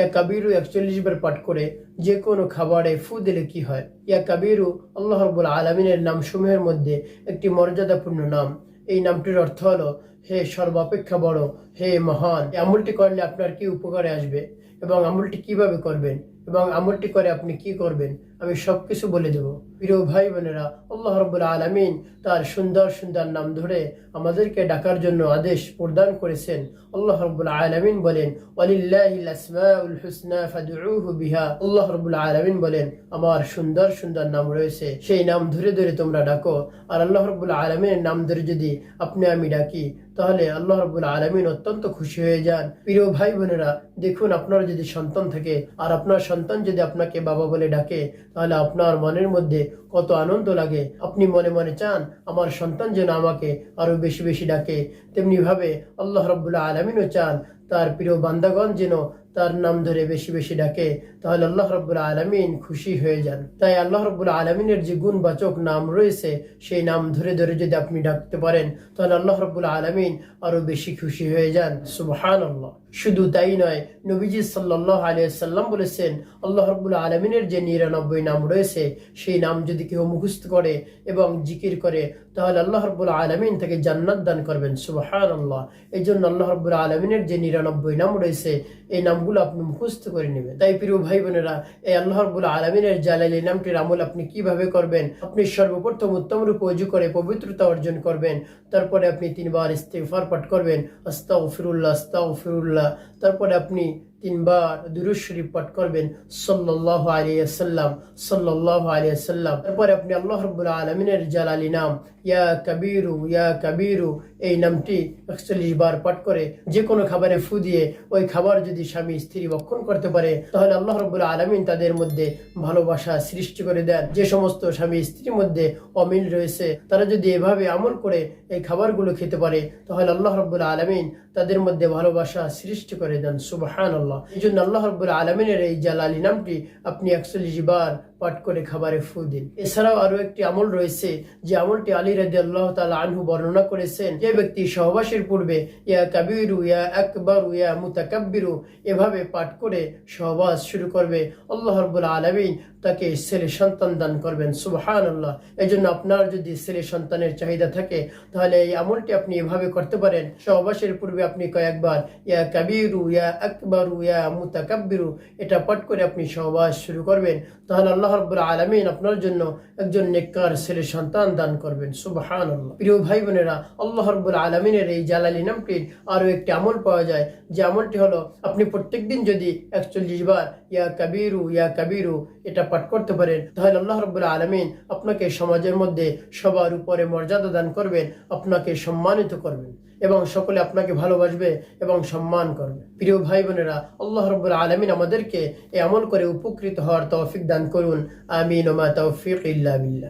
ইয়া কাবিরু একচল্লিশ বার পাঠ করে যে কোনো খাবারে ফু দিলে কি হয়? ইয়া কাবিরু আল্লাহ রব্বুল আলমিনের নাম সমূহের মধ্যে একটি মর্যাদাপূর্ণ নাম। এই নামটির অর্থ হলো, হে সর্বাপেক্ষা বড়, হে মহান। আমলটি করলে আপনার কি উপকারে আসবে এবং আমলটি কীভাবে করবেন? এবং আমলটি করে আপনি কি করবেন, আমি সবকিছু বলে দেব। প্রিয় ভাই বোনেরা, আল্লাহ রব্বুল আলমিন তার সুন্দর সুন্দর নাম ধরে আমাদেরকে ডাকার জন্য আদেশ প্রদান করেছেন। আল্লাহ রব্বুল আলমিন বলেন আল্লাহ রব্বুল আলমিন বলেন, আমার সুন্দর সুন্দর নাম রয়েছে, সেই নাম ধরে ধরে তোমরা ডাকো। আর আল্লাহ রব্বুল আলমিনের নাম ধরে যদি আপনি আমি ডাকি, তাহলে আল্লাহ রব্বুল আলমিন অত্যন্ত খুশি হয়ে যান। প্রিয় ভাই বোনেরা, দেখুন আপনার যদি সন্তান থাকে আর আপনার সন্তান যদি আপনাকে বাবা বলে ডাকে, তাহলে আপনার মনের মধ্যে কত আনন্দ লাগে। আপনি মনে মনে চান, আমার সন্তান যেন আমাকে আরও বেশি বেশি ডাকে। তেমনিভাবে আল্লাহ রব্বুল্লাহ আলমিনও চান, তার প্রিয় বান্দাগণ যেন তার নাম ধরে বেশি বেশি ডাকে, তাহলে আল্লাহ রব্বুল আলমিন খুশি হয়ে যান। তাই আল্লাহ রব্বুল আলমিনের যে গুণবাচক নাম রয়েছে, সেই নাম ধরে ধরে যদি আপনি ডাকতে পারেন, তাহলে আল্লাহ রব্বুল আলমিন আরও বেশি খুশি হয়ে যান। সুবহান আল্লাহ শুধু তাই নয়, নবীজি সাল্লাহ আলিয়াল্লাম বলেছেন, আল্লাহ রব্বুল আলমিনের যে নিরানব্বই নাম রয়েছে, সেই নাম যদি কেউ মুখস্থ করে এবং জিকির করে, তাহলে আল্লাহ রব্বুল আলমিন তাকে জান্নাত দান করবেন। সুবহান আল্লাহ এই জন্য আল্লাহ রব্বুল আলমিনের যে নিরানব্বই নাম রয়েছে, এই নামগুলো আপনি মুখস্থ করে নেবেন। তাই প্রিয় ভাই বোনেরা এই আল্লাহ আলমিনের জালালি নামটির আমল আপনি কীভাবে করবেন? আপনি সর্বপ্রথম উত্তম রূপে অজু করে পবিত্রতা অর্জন করবেন। তারপরে আপনি তিনবার ইস্তেফার পাঠ করবেন। আস্তাও ফিরুল্লাহ আস্তাও ফিরুল্লাহ তারপরে আপনি তিনবার দুরুদ শরীফ পাঠ করবেন। সাল্লাল্লাহু আলাইহি সাল্লাম সাল্লাল্লাহু আলাইহি সাল্লাম তারপরে আপনি আল্লাহ রাব্বুল আলামিনের জালালি নাম ইয়া কাবীরু ইয়া কাবীরু, এই নামটি একচল্লিশ বার পাঠ করে যে কোনো খাবারে ফু দিয়ে ওই খাবার যদি স্বামী স্ত্রী ভক্ষণ করতে পারে, তাহলে আল্লাহ রব্বুল আলমিন তাদের মধ্যে ভালোবাসা সৃষ্টি করে দেন। যে সমস্ত স্বামী স্ত্রীর মধ্যে অমিল রয়েছে, তারা যদি এভাবে আমল করে এই খাবারগুলো খেতে পারে, তাহলে আল্লাহ রব্বুল আলমিন তাদের মধ্যে ভালোবাসা সৃষ্টি করে দেন। সুবাহান আল্লাহ এই জন্য আল্লাহ রব্বুল আলমিনের এই জালালি নামটি আপনি একচল্লিশ বার পাঠ করে খাবারে ফু দিন। এছাড়াও আরও একটি আমল রয়েছে, যে আমলটি আলী রাজি আল্লাহ আনহু বর্ণনা করেছেন, যে ব্যক্তি সহবাসের পূর্বে ইয়া কাবিরু, ইয়া আকবর, ইয়া মুতাকাব্বিরু এভাবে পাঠ করে সহবাস শুরু করবে, আল্লাহ রব্বুল আলমিন তাকে ছেলে সন্তান দান করবেন। সুবহান আল্লাহ এই জন্য আপনার যদি ছেলে সন্তানের চাহিদা থাকে, তাহলে এই আমলটি আপনি এভাবে করতে পারেন। সহবাসের পূর্বে আপনি কয়েকবার ইয়া কাবিরু, ইয়া আকবরু, ইয়া মুতাকাব্বিরু এটা পাঠ করে আপনি সহবাস শুরু করবেন, তাহলে আল্লাহ রব্বুল আলমিন আপনার জন্য একজন নেককার ছেলে সন্তান দান করবেন। সুবহান প্রিয় ভাই বোনেরা আল্লাহ রব্বুল আলমিনের এই জালালি নামটির আরও একটি আমল পাওয়া যায়। যে আমলটি হলো, আপনি প্রত্যেকদিন যদি একচল্লিশ বার, ইয়া কাবিরু ইয়া কাবিরু এটা পাঠ করতে পারেন, তাহলে আল্লাহ রব্বুল আলমিন আপনাকে সমাজের মধ্যে সবার উপরে মর্যাদা দান করবেন, আপনাকে সম্মানিত করবেন এবং সকলে আপনাকে ভালোবাসবে এবং সম্মান করবে। প্রিয় ভাই বোনেরা আল্লাহ রব্বুল আলমিন আমাদেরকে আমল করে উপকৃত হওয়ার তৌফিক দান করুন। আমিন, ওমা তৌফিক ইল্লা বিল্লাহ।